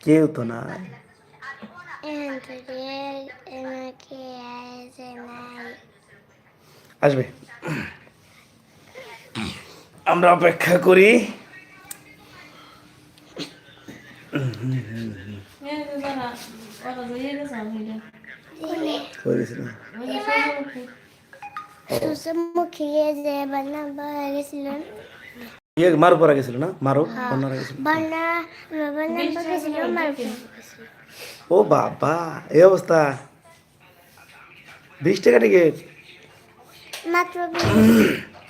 কেউ তো নাই আসবে। আমরা অপেক্ষা করি। সুসমুখী যে বানাবা গেছিলেন ইয়ে মারো পরা গেছিল না? মারো অন্যরা গেছিল। বানা বানাবা গেছিল ও বাবা এই অবস্থা। বিশ টাকা টিকিট। মাত্র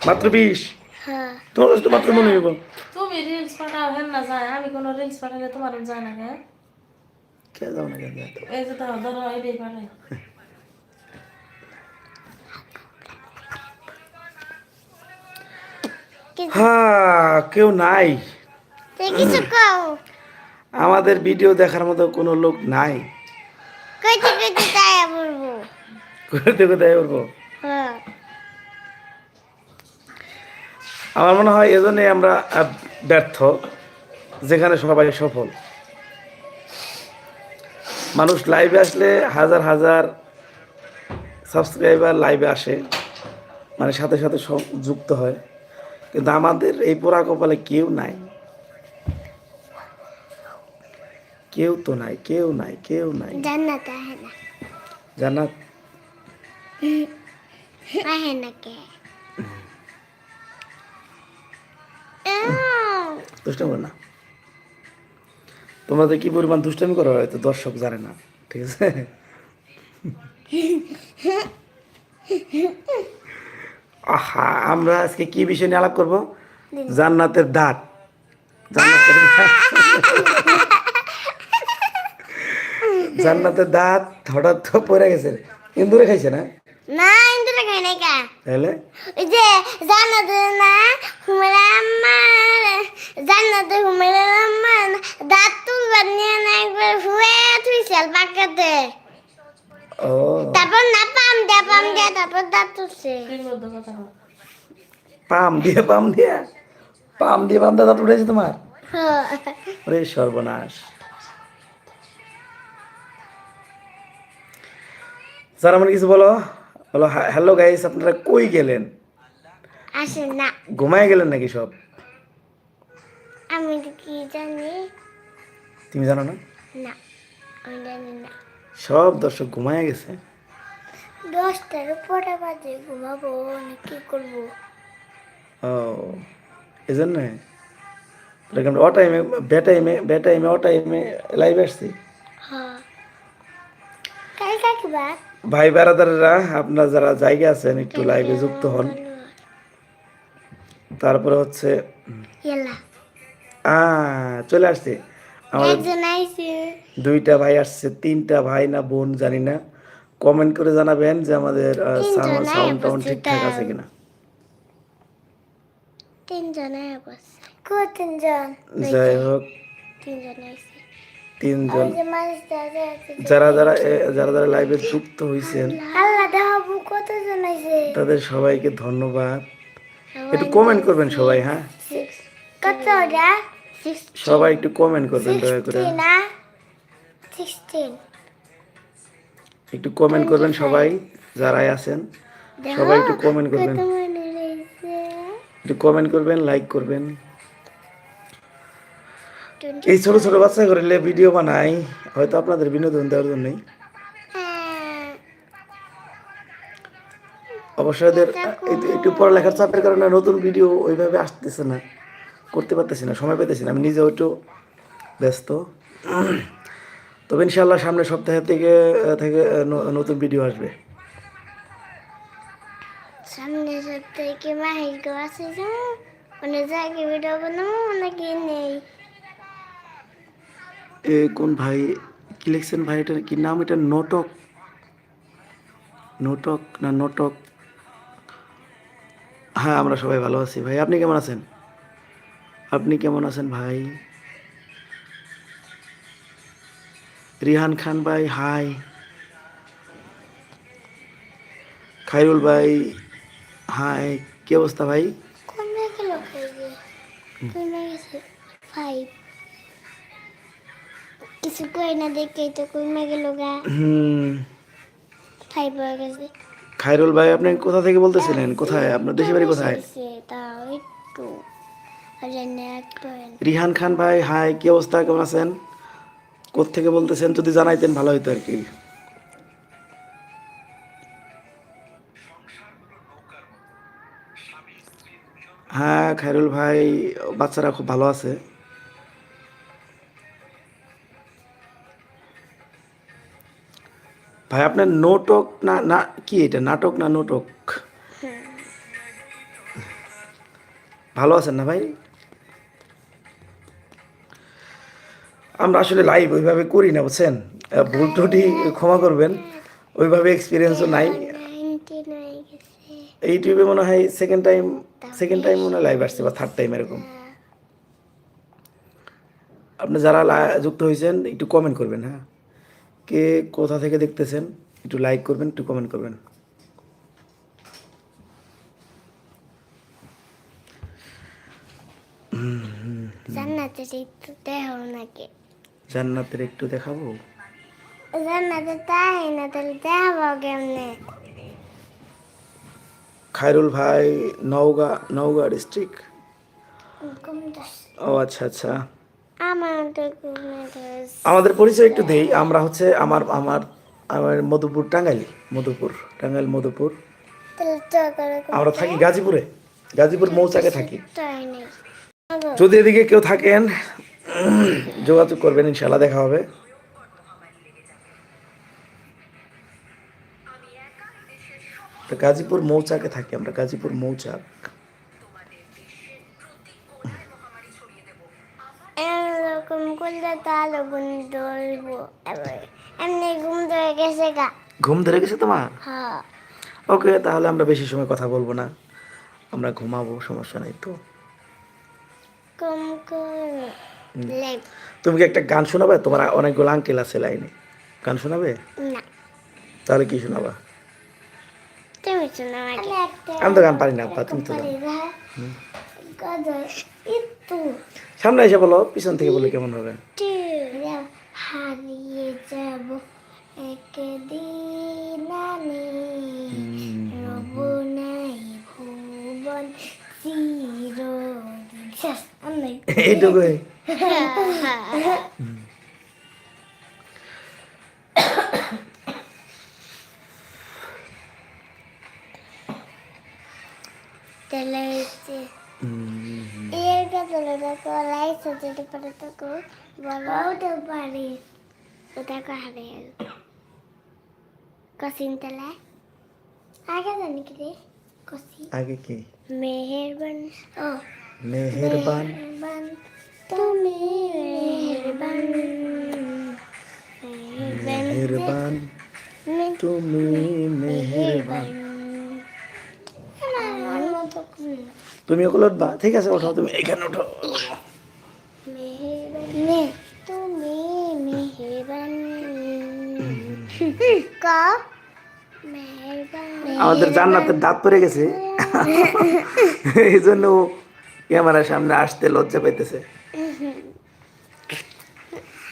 মাত্র বিশ? হ্যাঁ। তোমার কাছে তো মাত্র মনে হইব। তুমি রিলস পাঠাও হেন না যায়? আমি কোনো রিলস পাঠালে তোমার যায় না কে কে যাও না কে যাও এই যে ধরো এটাই পাঠাই হ্যাঁ কেউ নাই। আমাদের ভিডিও দেখার মতো কোনো লোক নাই। বলব। হ্যাঁ। আমার মনে হয় এজন্যই আমরা ব্যর্থ যেখানে সবাই সফল। মানুষ লাইভে আসলে হাজার হাজার সাবস্ক্রাইবার লাইভে আসে। মানে সাথে সাথে সব যুক্ত হয়। কিন্তু আমাদের এই পোড়া কপালে কেউ নাই। কেউ তো নাই কেউ নাই কেউ নাই। জান্নাত আহে না। জান্নাত? আহে না কে? দুষ্টামি করো না। তোমাদের কি পরিমাণ দুষ্টামি করা হয়তো দর্শক জানে না ঠিক আছে? আহা আমরা আজকে কি বিষয় নিয়ে আলাপ করব? জান্নাতের দাঁত। জান্নাতের জান্নাতের দাঁত হঠাৎ তো পড়ে গেছে। ইন্দুরে খাইছে না? না ইন্দুরে খাই নাই কা। তাহলে? ওই যে জান্নাত না হুমেরা আমার জান্নাত হুমেরা আমার দাঁত তুলবার নিয়ে না একবার হুয়ে পাকাতে ও তারপর না পাম দে পাম দে তারপর দাঁত বল। পাম দিয়ে পাম দিয়ে পাম দিয়ে পাম দিয়ে দাঁত উঠেছে তোমার। ওরে সর্বনাশ স্যার আমার কিছু বলো বলো হ্যালো গাইস আপনারা কই গেলেন আসে না ঘুমায় গেলেন নাকি সব আমি কি জানি তুমি জানো না না আমি জানি না সব দর্শক ঘুমায় গেছে। দশটার পরে বাজে ঘুমাবো কি করব? ও এই জন্য ও টাইমে বে টাইমে বে টাইমে ও টাইমে লাইভ আসছি। হ্যাঁ। ভাই বেড়াদারেরা আপনার যারা জায়গা আছেন একটু লাইভে যুক্ত হন। তারপরে হচ্ছে চলে আসছে। আমাদের দুইটা ভাই আসছে তিনটা ভাই না বোন জানি না। কমেন্ট করে জানাবেন যে আমাদের সাউন্ড সাউন্ড টাউন ঠিকঠাক আছে কিনা। যাই হোক। তিনজন যারা যারা যারা যারা লাইভে যুক্ত হয়েছেন তাদের সবাইকে ধন্যবাদ। একটু কমেন্ট করবেন সবাই হ্যাঁ? সবাই একটু কমেন্ট করবেন দয়া করে। একটু কমেন্ট করবেন সবাই যারাই আছেন। সবাই একটু কমেন্ট করবেন। একটু কমেন্ট করবেন লাইক করবেন। এই ছোট ছোট বাচ্চা করলে ভিডিও বানাই হয়তো আপনাদের বিনোদন দেওয়ার জন্যই। হ্যাঁ। অবশ্যই একটু পড়ালেখার চাপের কারণে নতুন ভিডিও ওইভাবে আসতেছে না। করতে পারতেছি না সময় পেতেছি না আমি নিজেও একটু ব্যস্ত। তবে ইনশাল্লাহ সামনে সপ্তাহে থেকে থেকে নতুন ভিডিও আসবে। সামনে সপ্তাহে কি মাহির গো আছে যে? ভিডিও বানাবো নাকি নেই? এ কোন ভাই কি লিখছেন ভাই এটার কি নাম এটা? নোটক। নোটক না নোটক? হ্যাঁ আমরা সবাই ভালো আছি। ভাই আপনি কেমন আছেন? আপনি কেমন আছেন ভাই? রিহান খান ভাই হাই খাইরুল ভাই হাই কি অবস্থা ভাই? কিছু কই না দেখেই তো কমে গেল গা। হুম। ফাইভ হয়ে গেছে। খায়রুল ভাই আপনি কোথা থেকে বলতেছিলেন? কোথায়? আপনার দেশে বাড়ি কোথায়? রিহান খান ভাই হাই কি অবস্থা? কেমন আছেন? থেকে বলতেছেন? যদি জানাইতেন ভালো হতো আর কি। হ্যাঁ খায়রুল ভাই বাচ্চারা খুব ভালো আছে। ভাই আপনার নোটক না না কি এটা? নাটক না নোটক? ভালো আছেন না ভাই? আমরা আসলে লাইভ ওইভাবে করি না, বুঝছেন? ভুল ত্রুটি ক্ষমা করবেন। ওইভাবে এক্সপিরিয়েন্সও নাই। ইউটিউবে মনে হয় সেকেন্ড টাইম সেকেন্ড টাইম মনে হয় লাইভ আসছে বা থার্ড টাইম এরকম। আপনি যারা যুক্ত হয়েছেন, একটু কমেন্ট করবেন হ্যাঁ? কে কোথা থেকে দেখতেছেন, একটু লাইক করবেন, একটু কমেন্ট করবেন। জান্নাতের একটু দেখাও নাকি জান্নাতের একটু দেখাবো? জান্নাতে তাই না তাহলে দেখাবো কেমনে? খায়রুল ভাই নওগাঁ নওগাঁ ডিস্ট্রিক্ট ও আচ্ছা আচ্ছা। আমাদের পরিচয় একটু দেই আমরা হচ্ছে আমার আমার আমার মধুপুর টাঙ্গাইল মধুপুর টাঙ্গাইল মধুপুর। আমরা থাকি গাজীপুরে গাজীপুর মৌচাকে থাকি। যদি এদিকে কেউ থাকেন যোগাযোগ করবেন ইনশাল্লাহ দেখা হবে। গাজীপুর মৌচাকে থাকি আমরা গাজীপুর মৌচাক। ঘুম ধরে গেছে ঘুম ধরে গেছে তোমার? হ্যাঁ। ওকে তাহলে আমরা বেশি সময় কথা বলব না। আমরা ঘুমাবো সমস্যা নেই তো। কম তুমি কি একটা গান শোনাবে? তোমার অনেকগুলো আঙ্কেল আছে লাইনে। গান শোনাবে? না। তাহলে কি শোনাবা? তুমি শোনো আমাকে আমি তো গান পারি না আব্বা, তুমি তো সামনে এসে বলো পিছন থেকে বলে কেমন হবে। হারিয়ে যাব একদিন আমি। রব নাই ভুবন চিরদিন। এইটুকুই। তাহলে হচ্ছে এর কাতলে দেখো লাইট যেতে পারে তোকে বলো তো পারি ওটা কাহারে কসিন মেহেরবান তুমি মেহেরবান। তুমি ওগুলো উঠবা ঠিক আছে ওঠো তুমি এখানে ওঠো। তুমি মেহেরবান আমাদের জান্নাতের দাঁত পড়ে গেছে। এই জন্য ক্যামেরার সামনে আসতে লজ্জা পাইতেছে।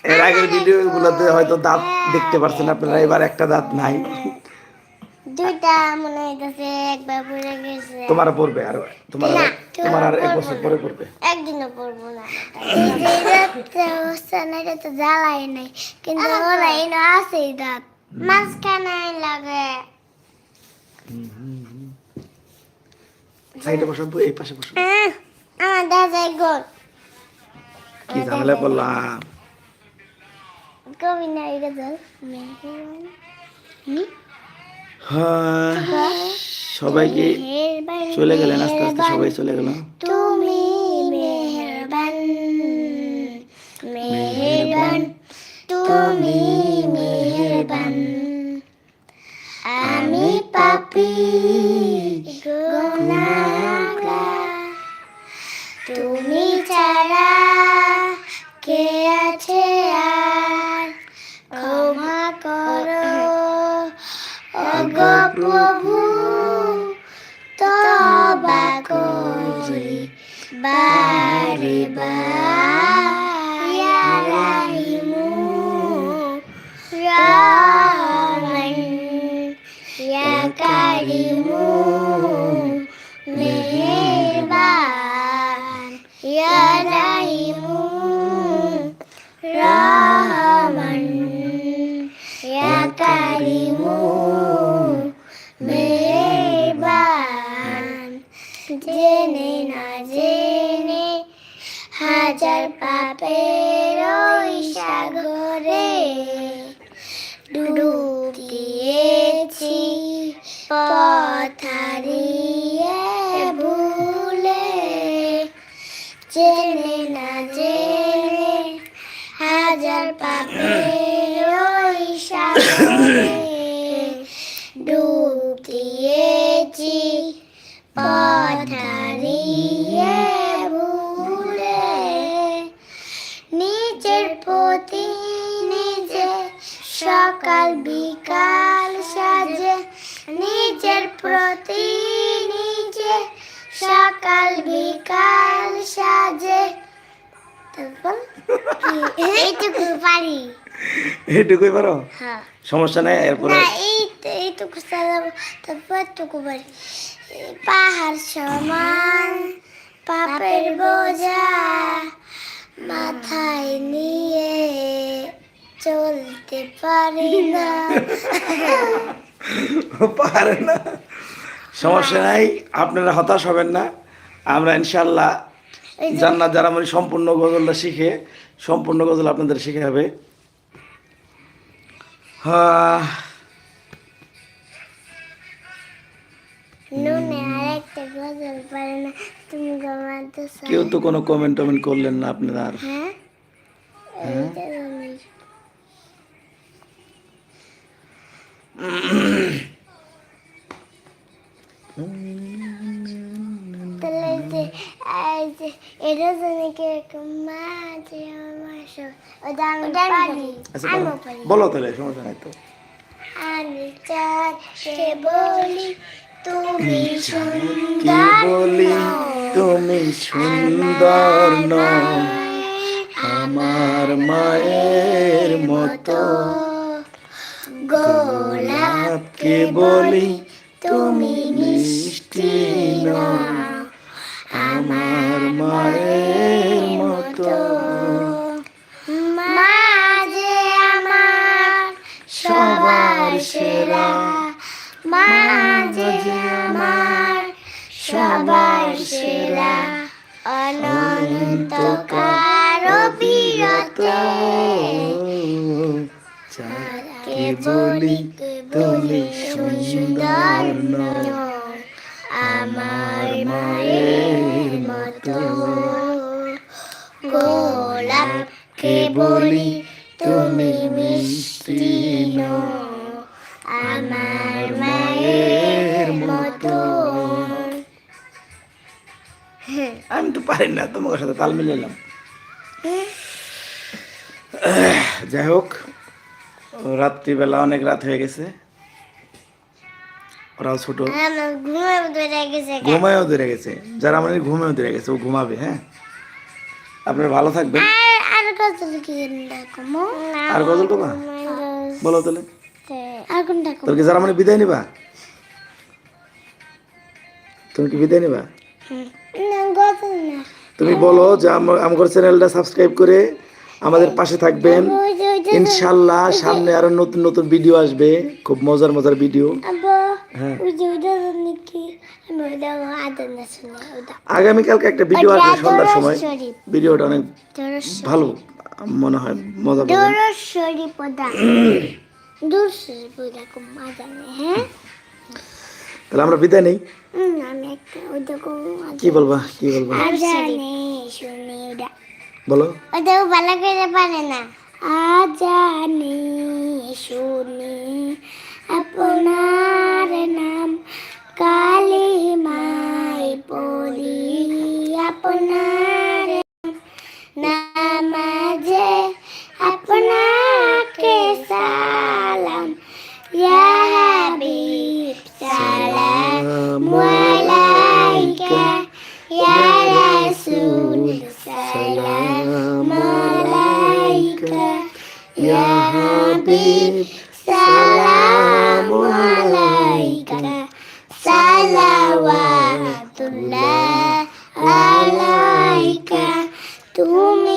এর আগের ভিডিও গুলোতে হয়তো দাঁত দেখতে পারছেন আপনারা এবার একটা দাঁত নাই। দুইটা মনে হইতেছে একবার পড়ে গেছে। তোমার পড়বে আর তোমার তোমার আর এক বছর পরে পড়বে। একদিনও পড়ব না। এই অবস্থা না এটা তো জ্বালাই নাই। কিন্তু ওরা এনে আছে দাঁত। মাঝখানে লাগে। সাইডে বসাবো এই পাশে বসাবো আমার দাদাই গোল। কি ঝামেলা করলাম কবি না এটা জল মেহেরবান হ্যাঁ, সবাইকে মেহেরবান চলে গেলেন আস্তে আস্তে সবাই চলে গেল। তুমি মেহেরবান মেহেরবান তুমি ডুব দিয়েছি প্রতি নিজে সকাল বিকাল সাজে নিজের প্রতি নিজে সকাল বিকাল সাজে তারপর? এইটুকু পারি। এইটুকুই পারো? হ্যাঁ। সমস্যা নেই এরপরে এইটুকু চালাবো তারপর টুকু পারি। পাহাড় সমান পাপের বোঝা মাথায় নিয়ে চলতে পারি না। পারে না। সমস্যা নাই আপনারা হতাশ হবেন না। আমরা ইনশাল্লাহ জান্নাত যারা মানে সম্পূর্ণ গজলটা শিখে সম্পূর্ণ গজল আপনাদের শিখে হবে হ্যাঁ। কেউ তো কোনো কমেন্ট টমেন্ট করলেন না আপনারা আর। হ্যাঁ? আমি তাহলে এই যে এটা জানি কীরকম মাঝে আমার সব ওটা আমি পারি আচ্ছা আমিও বলো। পারি বলো তাহলে সমস্যা নাই তো আমি বলি তুমি কি সুন্দর বলি তুমি সুন্দর নও আমার মায়ের মতো গোলাপকে বলি তুমি মিষ্টি নও আমার মায়ের মতো। মাঝে আমার সবার সেরা। মাঝে আমার সবার সেরা। বিরতে বলি তুমি সুন্দর আমার মায়ের মতো গোলাপকে বলি তুমি মিষ্টি আমার মায়ের মতো। আমি তো পারি না তোমার সাথে তাল মিলালাম যাই হোক রাত্রিবেলা অনেক রাত হয়ে গেছে। ওরাও ছোট। আমার ধরে গেছে ঘুমায়ও ধরে গেছে। যারা মানে ঘুমেও ধরে গেছে ও ঘুমাবে হ্যাঁ? আপনারা ভালো থাকবেন। আর কত কি আর গজল কোবা বলো তাহলে। আর তোর কি যারা মানে বিদায় নিবা? তুমি কি বিদায় নিবা? না গজল না। তুমি বলো যে আমার আমার চ্যানেলটা সাবস্ক্রাইব করে আমাদের পাশে থাকবেন। ইনশাল্লাহ সামনে আরও নতুন নতুন ভিডিও আসবে। খুব মজার মজার ভিডিও হ্যাঁ। আগামীকালকে একটা ভিডিও আসবে সন্ধ্যার সময়। ভিডিওটা অনেক ভালো মনে হয় মজা হ্যাঁ? তাহলে আমরা বিদায় নেই। কি বলবা কি বলবা? ওটা বলো। ওটাও ভালো করে পারে না। আজানি শুনি আপনার নাম কালী মাই পড়ি। আপনার হাবিব সালামু আলাইকা সালাওয়াতুল্লাহ আলাইকা তুমি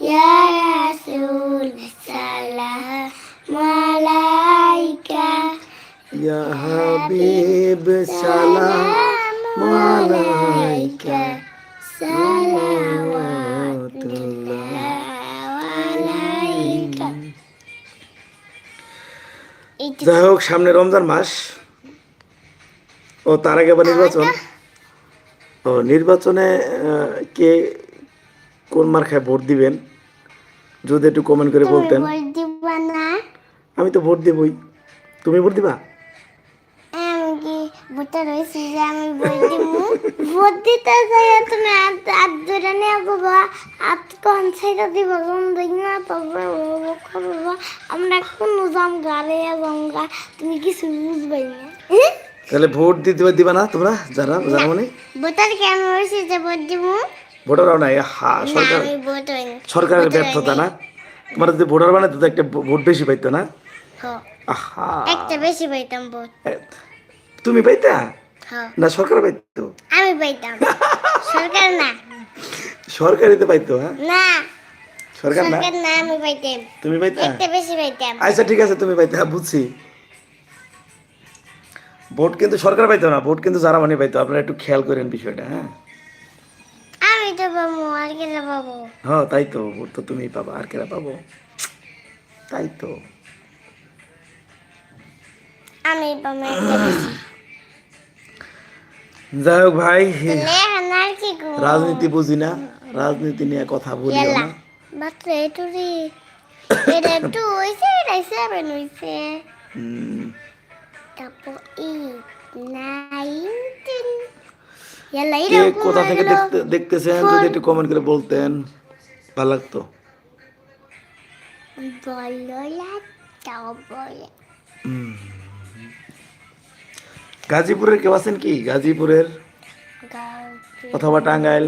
ইয়া রাসূল সালাম মালাইকা ইয়া হাবিব সালাম আলাইকা সালাওয়াতুল্লাহ মালাইকা যাই হোক সামনে রমজান মাস। ও তার আগে আবার নির্বাচন। ও নির্বাচনে কে কোন মার্কায় ভোট দিবেন? যদি একটু কমেন্ট করে বলতেন। দিবা না? আমি তো ভোট দেবই। তুমি ভোট দিবা? আমি কি ভোটার হয়েছি যে আমি ভোট দিব। ভোট দিতে চাই তুমি হাত হাত নিয়ে বাবা হাত কোন সাইডে দিব কোন দিক না করব আমরা কোনো জাম গাড়ে জঙ্গা তুমি কিছু বুঝবাই না। তাহলে ভোট দিতে দিবা না তোমরা যারা যারা মানে? ভোটার কেন হয়েছে যে ভোট দিব। ভোটারও নাই হা সরকার সরকারের ব্যর্থতা না? তোমার যদি ভোটার বানাইতো তো একটা ভোট বেশি পাইতো না? আহা। একটা বেশি পাইতাম ভোট। তুমি পাইতা? না সরকার পাইতো? আমি পাইতাম। সরকার না। সরকারিতে পাইতো হ্যাঁ? না। সরকার না? না আমি পাইতাম। তুমি পাইতা? একটা বেশি পাইতাম। আচ্ছা ঠিক আছে তুমি পাইতে বুঝছি। ভোট কিন্তু সরকার পাইতো না ভোট কিন্তু যারা মানে পাইতো। আপনারা একটু খেয়াল করেন বিষয়টা হ্যাঁ? হ্যাঁ তাই তো ভোট তো তুমিই পাবা আর কেরা পাবো? তাই তো। আমি যাই হোক ভাই রাজনীতি বুঝি না রাজনীতি নিয়ে কথা এলা না। তারপর কে কোথা থেকে দেখতে দেখতেছেন? যদি একটু কমেন্ট করে বলতেন ভালো লাগতো। গাজীপুরের কেউ আছেন কি? গাজীপুরের অথবা টাঙ্গাইল?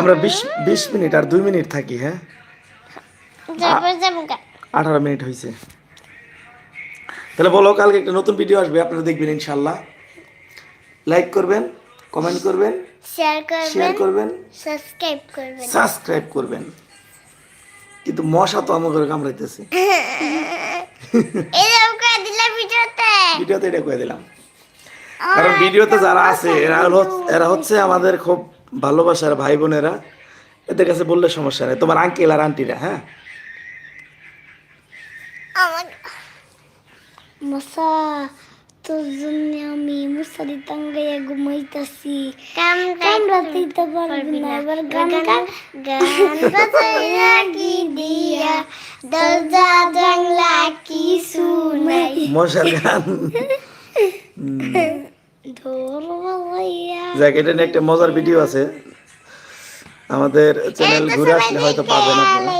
আমরা বিশ বিশ মিনিট আর দুই মিনিট থাকি হ্যাঁ। আঠারো মিনিট হয়েছে তাহলে বলো কালকে একটা নতুন ভিডিও আসবে আপনারা দেখবেন ইনশাল্লাহ লাইক করবেন কমেন্ট করবেন শেয়ার শেয়ার করবেন সাবস্ক্রাইব করবেন। সাবস্ক্রাইব করবেন। কিন্তু মশা তো ঘরে কামড়াইতেছে। এরকম করে ভিডিওতে। ভিডিওতে এটা কয়ে দিলাম। কারণ ভিডিওতে যারা আছে এরা হলো এরা হচ্ছে আমাদের খুব ভালোবাসার ভাই বোনেরা এদের কাছে বললে সমস্যা নেই। তোমার আঙ্কেল আর আন্টিরা হ্যাঁ? আমার মশা তোর জন্য আমি মশারি টাঙ্গাইয়া ঘুমাইতাছি। কামড়াতে তো পারবি না। এবার গান গান গান বাজাইয়া কি দিয়া? দরজা জানলা কি শুনাই মশার গান। যাক এটা নিয়ে একটা মজার ভিডিও আছে। আমাদের চ্যানেল ঘুরে আসলে হয়তো পাবেন আপনারা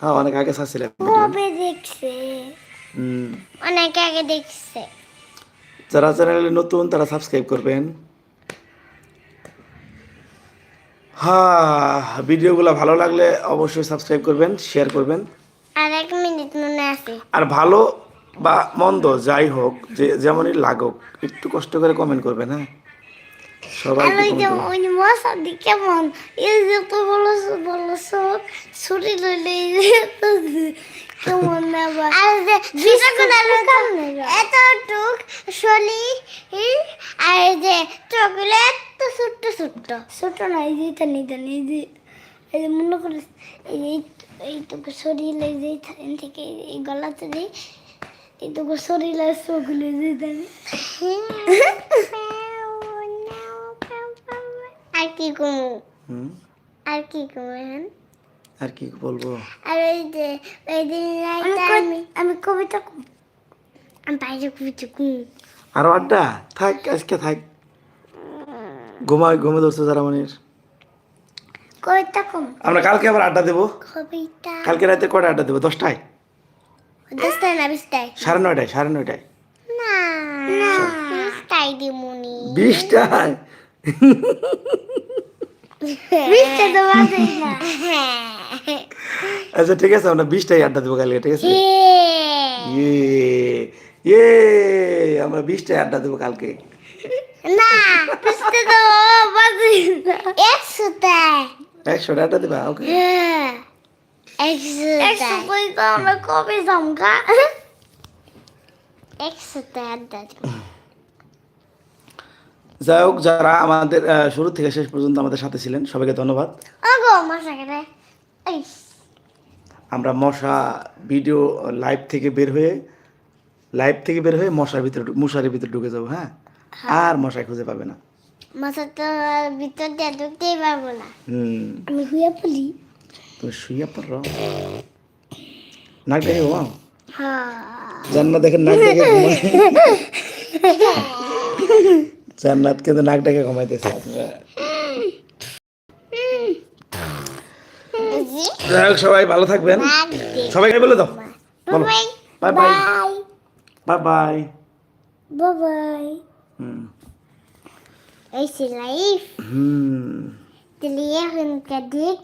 হ্যাঁ অনেক আগে ছাড়ছিলাম কবে দেখছে। অনেক আগে দেখছে। যারা চ্যানেলে নতুন তারা সাবস্ক্রাইব করবেন। হ্যাঁ ভিডিওগুলো ভালো লাগলে অবশ্যই সাবস্ক্রাইব করবেন শেয়ার করবেন। আর এক মিনিট মনে আছে। আর ভালো বা মন্দ যাই হোক যে যেমনই লাগুক একটু কষ্ট করে কমেন্ট করবে হ্যাঁ? সবাই ওই যে ওই মশাদি কেমন? এই যে তো বলো বলো সব ছুটি লইলে এই যে তো কেমন আবার আর যে এতটুক শলি আর যে চকলে এত ছোট্ট ছোট্ট। ছোট না এই যে এই যে এই যে মনে করে এই যে এইটুকু শরীর এই যে এখান থেকে এই গলাতে দিই এটুকু শরীরে চোখগুলো দিতে আর কি কমু? হুম? আর কি কমু এখন? আর কি বলব? আর ওই যে ওই দিন আমি আমি কবিতা কম। আমি বাইরে কবিতা কম। আরও আড্ডা? থাক আজকে থাক। ঘুমায় ঘুমে ধরছে যারা মনির। কবিতা কম। আমরা কালকে আবার আড্ডা দেবো। কবিতা কালকে রাতে কটা আড্ডা দেবো? দশটায়? দশটায় না বিশটায় সাড়ে নয়টায় সাড়ে নয়টায়। না না। বিশটায় দিমুনি। বিশটায়? বিশটা তো বাজে। না আচ্ছা ঠিক আছে আমরা বিশটায় আড্ডা দেবো কালকে ঠিক আছে। ইয়ে ইয়ে আমরা বিশটায় আড্ডা দেবো কালকে। না বিশটা তো বাজে না। একশোটায়? একশোটা আড্ডা দেবা? ওকে হ্যাঁ। একশো একশো আমরা কবে জমকা একশোটা আড্ডা যাই হোক যারা আমাদের শুরু থেকে শেষ পর্যন্ত আমাদের সাথে ছিলেন সবাইকে ধন্যবাদ। আমরা মশা ভিডিও লাইভ থেকে বের হয়ে লাইভ থেকে বের হয়ে মশার ভিতরে মশারির ভিতরে ঢুকে যাব হ্যাঁ? আর মশাই খুঁজে পাবে না। মশা তো ভিতর দিয়ে ঢুকতেই পারব না। হুম। আমি শুয়ে পড়ি তুমি শুয়ে পড়ো। নাক দেখে ঘুমাও। হ্যাঁ। জান্নাত দেখেন নাক দেখে ঘুমায়। জান্নাত কিন্তু নাক দেখে ঘুমাইতেছে। আপনারা সবাই ভালো থাকবেন। সবাইকে বলে দাও। বলো। Bye bye bye. Bye bye. Bye. হুম। এই লাইফ। হুম।